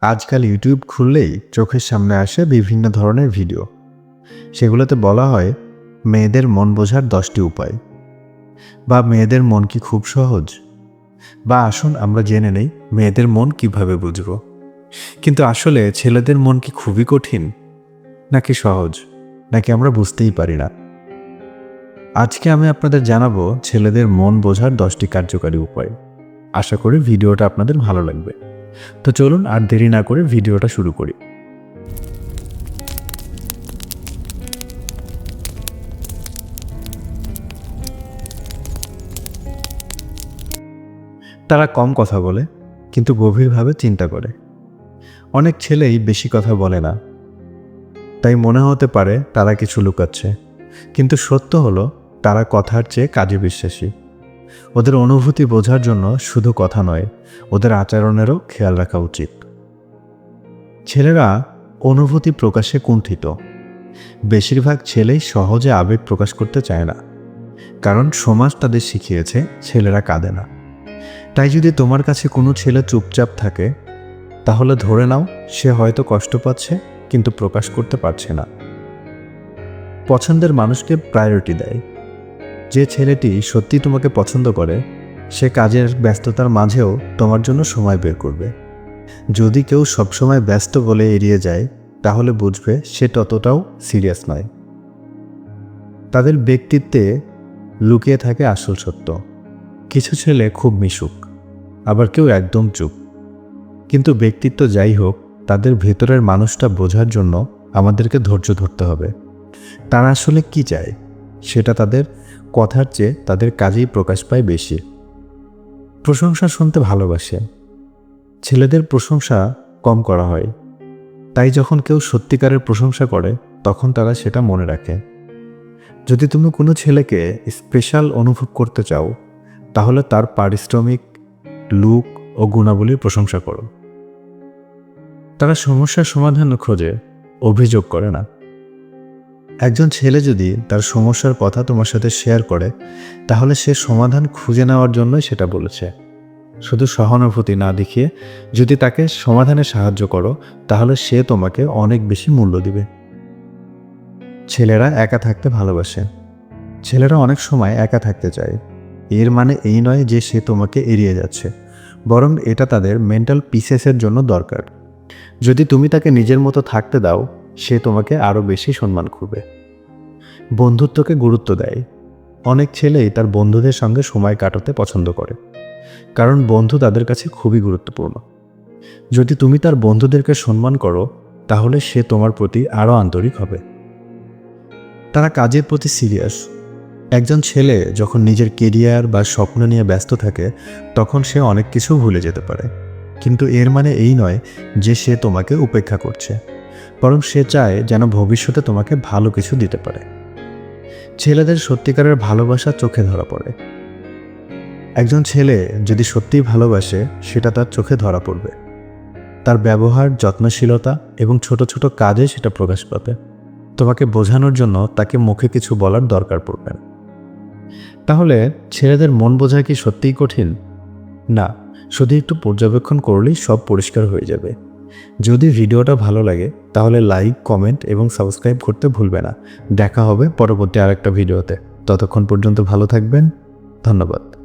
আজকাল ইউটিউব খুললেই চোখের সামনে আসে বিভিন্ন ধরনের ভিডিও। সেগুলোতে বলা হয়, মেয়েদের মন বোঝার দশটি উপায়। বা মেয়েদের মন কি খুব সহজ? বা আসুন আমরা জেনে নেই মেয়েদের মন কীভাবে বুঝব। কিন্তু আসলে ছেলেদের মন কি খুবই কঠিন? নাকি সহজ? নাকি আমরা বুঝতেই পারি না? আজকে আমি আপনাদের জানাব ছেলেদের মন বোঝার দশটি কার্যকারী উপায়। আশা করি ভিডিওটা আপনাদের ভালো লাগবে। তো চলুন আর দেরি না করে ভিডিওটা শুরু করি। তারা কম কথা বলে, কিন্তু গভীরভাবে চিন্তা করে। অনেক ছেলেই বেশি কথা বলে না। তাই মনে হতে পারে তারা কিছু লুকাচ্ছে, কিন্তু সত্য হলো তারা কথার চেয়ে কাজে বিশ্বাসী। ওদের অনুভূতি বোঝার জন্য শুধু কথা নয়, ওদের আচরণেরও খেয়াল রাখা উচিত। ছেলেরা অনুভূতি প্রকাশে কুণ্ঠিত। বেশিরভাগ ছেলেই সহজে আবেগ প্রকাশ করতে চায় না, কারণ সমাজ তাদের শিখিয়েছে ছেলেরা কাঁদে না। তাই যদি তোমার কাছে কোনো ছেলে চুপচাপ থাকে, তাহলে ধরে নাও সে হয়তো কষ্ট পাচ্ছে, কিন্তু প্রকাশ করতে পারছে না। পছন্দের মানুষকে প্রায়োরিটি দেয়। যে ছেলেটি সত্যি তোমাকে পছন্দ করে, সে কাজের ব্যস্ততার মাঝেও তোমার জন্য সময় বের করবে। যদি কেউ সবসময় ব্যস্ত বলে এড়িয়ে যায়, তাহলে বুঝবে সে ততটাও সিরিয়াস নয়। তাদের ব্যক্তিত্বে লুকিয়ে থাকে আসল সত্য। কিছু ছেলে খুব মিশুক, আবার কেউ একদম চুপ। কিন্তু ব্যক্তিত্ব যাই হোক, তাদের ভেতরের মানুষটা বোঝার জন্য আমাদেরকে ধৈর্য ধরতে হবে। তারা আসলে কি চায়, সেটা তাদের কথার চেয়ে তাদের কাজেই প্রকাশ পায় বেশি। প্রশংসা শুনতে ভালোবাসে। ছেলেদের প্রশংসা কম করা হয়। তাই যখন কেউ সত্যিকারের প্রশংসা করে, তখন তারা সেটা মনে রাখে। যদি তুমি কোনো ছেলেকে স্পেশাল অনুভব করতে চাও, তাহলে তার পারিশ্রমিক, লুক ও গুণাবলীর প্রশংসা করো। তারা সমস্যার সমাধান খোঁজে, অভিযোগ করে না। একজন ছেলে যদি তার সমস্যার কথা তোমার সাথে শেয়ার করে, তাহলে সে সমাধান খুঁজে নেওয়ার জন্যই সেটা বলেছে। শুধু সহানুভূতি না দেখিয়ে যদি তাকে সমাধানে সাহায্য করো, তাহলে সে তোমাকে অনেক বেশি মূল্য দিবে। ছেলেরা একা থাকতে ভালোবাসে। ছেলেরা অনেক সময় একা থাকতে চায়। এর মানে এই নয় যে সে তোমাকে এড়িয়ে যাচ্ছে। বরং এটা তাদের মেন্টাল পিসেসের জন্য দরকার। যদি তুমি তাকে নিজের মতো থাকতে দাও সে তোমাকে আরও বেশি সম্মান করবে। বন্ধুত্বকে গুরুত্ব দেয়। অনেক ছেলেই তার বন্ধুদের সঙ্গে সময় কাটাতে পছন্দ করে। কারণ বন্ধু তাদের কাছে খুবই গুরুত্বপূর্ণ। যদি তুমি তার বন্ধুদেরকে সম্মান করো, তাহলে সে তোমার প্রতি আরও আন্তরিক হবে। তারা কাজের প্রতি সিরিয়াস। একজন ছেলে যখন নিজের কেরিয়ার বা স্বপ্ন নিয়ে ব্যস্ত থাকে, তখন সে অনেক কিছু ভুলে যেতে পারে। কিন্তু এর মানে এই নয় যে সে তোমাকে উপেক্ষা করছে। বরং সে চায় যেন ভবিষ্যতে তোমাকে ভালো কিছু দিতে পারে। ছেলেদের সত্যিকারের ভালোবাসা চোখে ধরা পড়ে। একজন ছেলে যদি সত্যিই ভালোবাসে, সেটা তার চোখে ধরা পড়বে। তার ব্যবহার, যত্নশীলতা এবং ছোট ছোট কাজে সেটা প্রকাশ পাবে। তোমাকে বোঝানোর জন্য তাকে মুখে কিছু বলার দরকার পড়বে না। তাহলে ছেলেদের মন বোঝা কি সত্যিই কঠিন? না, শুধু একটু পর্যবেক্ষণ করলেই সব পরিষ্কার হয়ে যাবে। যদি ভিডিওটা ভালো লাগে, তাহলে লাইক, কমেন্ট এবং সাবস্ক্রাইব করতে ভুলবে না। দেখা হবে পরবর্তী আরেকটা ভিডিওতে। ততক্ষণ পর্যন্ত ভালো থাকবেন। ধন্যবাদ।